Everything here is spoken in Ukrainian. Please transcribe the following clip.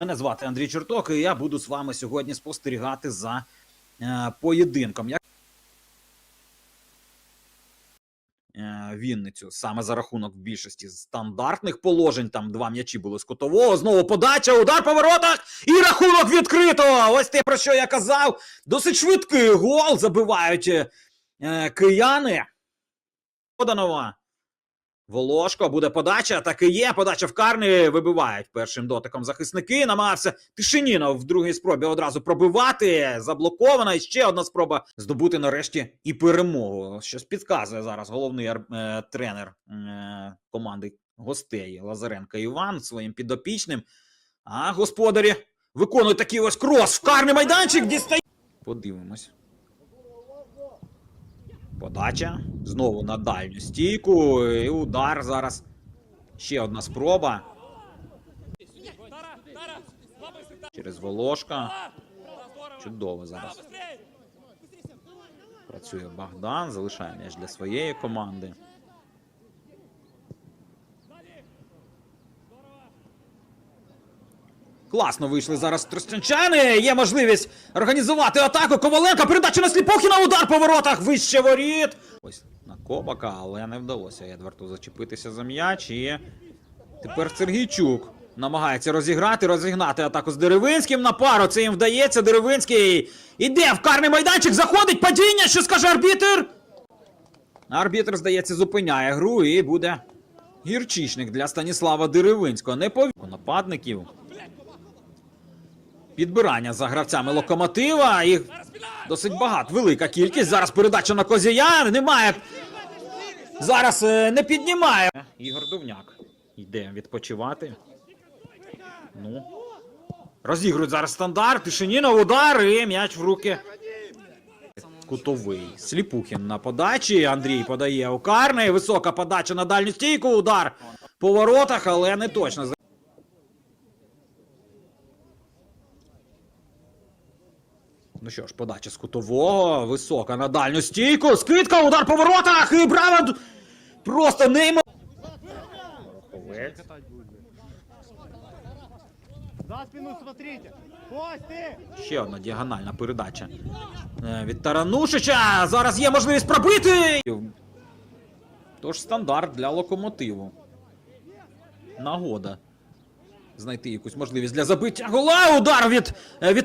Мене звати Андрій Черток, і я буду з вами сьогодні спостерігати за е, поєдинком. Як е, Вінницю саме за рахунок в більшості стандартних положень. Там два м'ячі були з кутового. Знову подача, удар по воротах і рахунок відкрито. Ось те, про що я казав. Досить швидкий гол забивають е, кияни. Поданова. Волошко, буде подача, так і є. Подача в карни вибивають першим дотиком захисники. Намагався Тишинінов в другій спробі одразу пробивати. Заблокована. І ще одна спроба здобути нарешті і перемогу. Щось підказує зараз головний е, тренер е, команди гостей Лазаренка Іван своїм підопічним. А господарі виконують такий ось крос в карний майданчик. Дістає. Подивимось. Подача. Знову на дальню стійку. І удар зараз. Ще одна спроба. Через Волошка. Чудово зараз. Працює Богдан, залишає м'яч для своєї команди. Класно вийшли зараз тростянчани. Є можливість організувати атаку. Коваленка. Передача на Сліпухіна. Удар по воротах. Вище воріт. Ось на Кобака, але не вдалося Едварту зачепитися за м'яч. І тепер Сергійчук намагається розіграти, розігнати атаку з Деревинським на пару. Це їм вдається. Деревинський іде в карний майданчик. Заходить падіння. Що скаже арбітр? Арбітр, здається, зупиняє гру і буде гірчичник для Станіслава Деревинського. Не повів нападників. Підбирання за гравцями локомотива. Їх досить багато. Велика кількість. Зараз передача на Козія. Немає. Зараз е, не піднімає. Ігор Дувняк йде відпочивати. Ну. Розігрують зараз стандарт. Тишинінов удар і м'яч в руки. Кутовий. Сліпухін на подачі. Андрій подає у карний. Висока подача на дальню стійку. Удар по воротах, але не точно. Ну що ж, подача з кутового, висока на дальню стійку, скидка, удар по воротах, і браво! Просто неймо... За спину смотрите! Кости! Ще одна діагональна передача е, від Таранушича. Зараз є можливість пробити. Тож стандарт для локомотиву. Нагода. Знайти якусь можливість для забиття гола. Удар від, е, від